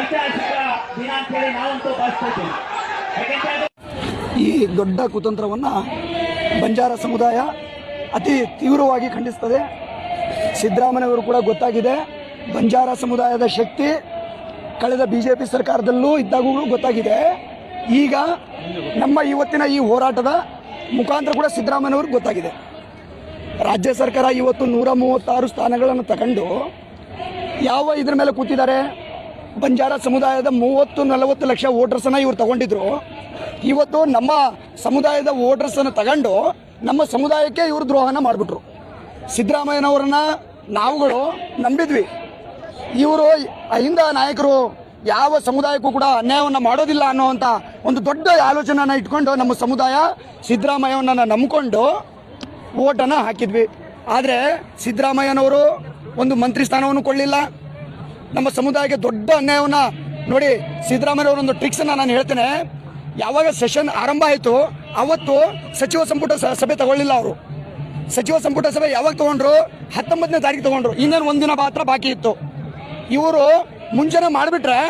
ಐತಿಹಾಸಿಕ ದಿನ ನಾವಂತೂ ಭಾವಿಸ್ತಾ ಈ ದೊಡ್ಡ ಕುತಂತ್ರವನ್ನ ಬಂಜಾರ ಸಮುದಾಯ ಅತಿ ತೀವ್ರವಾಗಿ ಖಂಡಿಸ್ತದೆ. ಸಿದ್ದರಾಮಯ್ಯವರು ಕೂಡ ಗೊತ್ತಾಗಿದೆ. ಬಂಜಾರ ಸಮುದಾಯದ ಶಕ್ತಿ ಕಳೆದ ಬಿಜೆಪಿ ಸರ್ಕಾರದಲ್ಲೂ ಇದ್ದಾಗಲೂ ಗೊತ್ತಾಗಿದೆ. ಈಗ ನಮ್ಮ ಇವತ್ತಿನ ಈ ಹೋರಾಟದ ಮುಖಾಂತರ ಕೂಡ ಸಿದ್ದರಾಮಯ್ಯವ್ರಿಗೆ ಗೊತ್ತಾಗಿದೆ. ರಾಜ್ಯ ಸರ್ಕಾರ ಇವತ್ತು ನೂರ ಮೂವತ್ತಾರು ಸ್ಥಾನಗಳನ್ನು ತಗೊಂಡು ಯಾವ ಇದ್ರ ಮೇಲೆ ಕೂತಿದ್ದಾರೆ? ಬಂಜಾರ ಸಮುದಾಯದ ಮೂವತ್ತು ನಲವತ್ತು ಲಕ್ಷ ವೋಟರ್ಸನ್ನು ಇವ್ರು ತಗೊಂಡಿದ್ರು. ಇವತ್ತು ನಮ್ಮ ಸಮುದಾಯದ ವೋಟರ್ಸನ್ನು ತಗೊಂಡು ನಮ್ಮ ಸಮುದಾಯಕ್ಕೆ ಇವರು ದ್ರೋಹನ ಮಾಡಿಬಿಟ್ರು. ಸಿದ್ದರಾಮಯ್ಯನವ್ರನ್ನ ನಾವುಗಳು ನಂಬಿದ್ವಿ. ಇವರು ಅಹಿಂದ ನಾಯಕರು ಯಾವ ಸಮುದಾಯಕ್ಕೂ ಕೂಡ ಅನ್ಯಾಯವನ್ನು ಮಾಡೋದಿಲ್ಲ ಅನ್ನೋವಂಥ ಒಂದು ದೊಡ್ಡ ಆಲೋಚನೆನ ಇಟ್ಕೊಂಡು ನಮ್ಮ ಸಮುದಾಯ ಸಿದ್ದರಾಮಯ್ಯವನ್ನ ನಂಬಿಕೊಂಡು ಓಟನ್ನು ಹಾಕಿದ್ವಿ. ಆದರೆ ಸಿದ್ದರಾಮಯ್ಯನವರು ಒಂದು ಮಂತ್ರಿ ಸ್ಥಾನವನ್ನು ಕೊಳ್ಳಿಲ್ಲ ನಮ್ಮ ಸಮುದಾಯಕ್ಕೆ ದೊಡ್ಡ ಅನ್ಯಾಯವನ್ನು ನೋಡಿ ಸಿದ್ದರಾಮಯ್ಯನವರ ಒಂದು ಟ್ರಿಕ್ಸನ್ನು ನಾನು ಹೇಳ್ತೇನೆ. ಯಾವಾಗ ಸೆಷನ್ ಆರಂಭ ಆಯಿತು ಅವತ್ತು ಸಚಿವ ಸಂಪುಟ ಸಭೆ ತಗೊಳ್ಳಿಲ್ಲ ಅವರು. ಸಚಿವ ಸಂಪುಟ ಸಭೆ ಯಾವಾಗ ತಗೊಂಡ್ರು? ಹತ್ತೊಂಬತ್ತನೇ ತಾರೀಕು ತಗೊಂಡ್ರು. ಇನ್ನೇನು ಒಂದಿನ ಮಾತ್ರ ಬಾಕಿ ಇತ್ತು. ಇವರು ಮುಂಜಾನೆ ಮಾಡಿಬಿಟ್ರೆ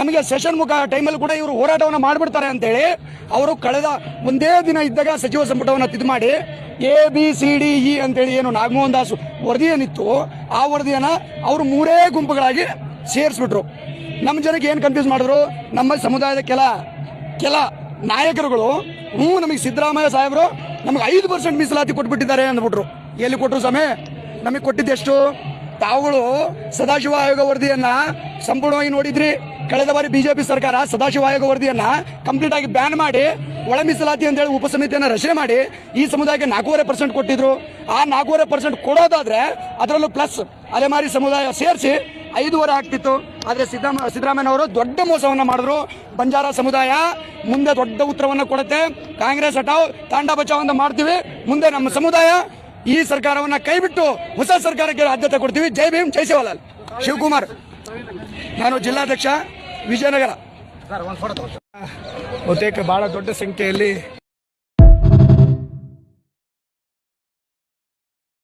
ನಮಗೆ ಸೆಷನ್ ಮುಖ ಟೈಮಲ್ಲಿ ಕೂಡ ಇವರು ಹೋರಾಟವನ್ನು ಮಾಡಿಬಿಡ್ತಾರೆ ಅಂತೇಳಿ ಅವರು ಕಳೆದ ಒಂದೇ ದಿನ ಇದ್ದಾಗ ಸಚಿವ ಸಂಪುಟವನ್ನು ಇದು ಮಾಡಿ A B C D E ಅಂತೇಳಿ ಏನು ನಾಗಮೋಹನ್ ದಾಸ್ ವರದಿ ಏನಿತ್ತು ಆ ವರದಿಯನ್ನು ಅವರು ಮೂರೇ ಗುಂಪುಗಳಾಗಿ ಸೇರಿಸ್ಬಿಟ್ರು. ನಮ್ಮ ಜನಕ್ಕೆ ಏನು ಕನ್ಫ್ಯೂಸ್ ಮಾಡಿದ್ರು? ನಮ್ಮ ಸಮುದಾಯದ ಕೆಲ ಕೆಲ ನಾಯಕರುಗಳು, ಹ್ಞೂ ನಮಗೆ ಸಿದ್ದರಾಮಯ್ಯ ಸಾಹೇಬರು ನಮಗೆ ಐದು ಪರ್ಸೆಂಟ್ ಮೀಸಲಾತಿ ಕೊಟ್ಬಿಟ್ಟಿದ್ದಾರೆ ಅಂದ್ಬಿಟ್ರು. ಎಲ್ಲಿ ಕೊಟ್ಟರು ಸಮಯ ನಮಗೆ ಕೊಟ್ಟಿದ್ದೆಷ್ಟು ತಾವುಗಳು ಸದಾಶಿವ ಆಯೋಗ ವರದಿಯನ್ನು ಸಂಪೂರ್ಣವಾಗಿ ನೋಡಿದ್ರಿ. ಕಳೆದ ಬಾರಿ ಬಿಜೆಪಿ ಸರ್ಕಾರ ಸದಾಶಿವ ಆಯೋಗ ವರದಿಯನ್ನ ಕಂಪ್ಲೀಟ್ ಆಗಿ ಬ್ಯಾನ್ ಮಾಡಿ, ಒಳ ಮೀಸಲಾತಿ ಅಂತೇಳಿ ಉಪಸಮಿತಿಯನ್ನು ರಚನೆ ಮಾಡಿ, ಈ ಸಮುದಾಯಕ್ಕೆ ನಾಲ್ಕೂವರೆ ಪರ್ಸೆಂಟ್ ಕೊಟ್ಟಿದ್ರು. ಆ ನಾಲ್ಕೂವರೆ ಪರ್ಸೆಂಟ್ ಕೊಡೋದಾದ್ರೆ ಅದರಲ್ಲೂ ಪ್ಲಸ್ ಅಲೆಮಾರಿ ಸಮುದಾಯ ಸೇರಿಸಿ ಐದೂವರೆ ಆಗ್ತಿತ್ತು. ಆದರೆ ಸಿದ್ದರಾಮ ಸಿದ್ದರಾಮಯ್ಯನವರು ದೊಡ್ಡ ಮೋಸವನ್ನ ಮಾಡಿದ್ರು. ಬಂಜಾರ ಸಮುದಾಯ ಮುಂದೆ ದೊಡ್ಡ ಉತ್ತರವನ್ನ ಕೊಡುತ್ತೆ. ಕಾಂಗ್ರೆಸ್ ಹಟಾವ್ ತಾಂಡ ಬಚಾವ್ ಅಂತ ಮಾಡ್ತೀವಿ. ಮುಂದೆ ನಮ್ಮ ಸಮುದಾಯ ಈ ಸರ್ಕಾರವನ್ನ ಕೈಬಿಟ್ಟು ಹೊಸ ಸರ್ಕಾರಕ್ಕೆ ಆದ್ಯತೆ ಕೊಡ್ತೀವಿ. ಜೈ ಭೀಮ್, ಜೈ ಶಿವಲಾಲ್. ಶಿವಕುಮಾರ್. ನಾನು ಜಿಲ್ಲಾಧ್ಯಕ್ಷ. ವಿಜಯನಗರ. ಬಹುತೇಕ ಬಹಳ ದೊಡ್ಡ ಸಂಖ್ಯೆಯಲ್ಲಿ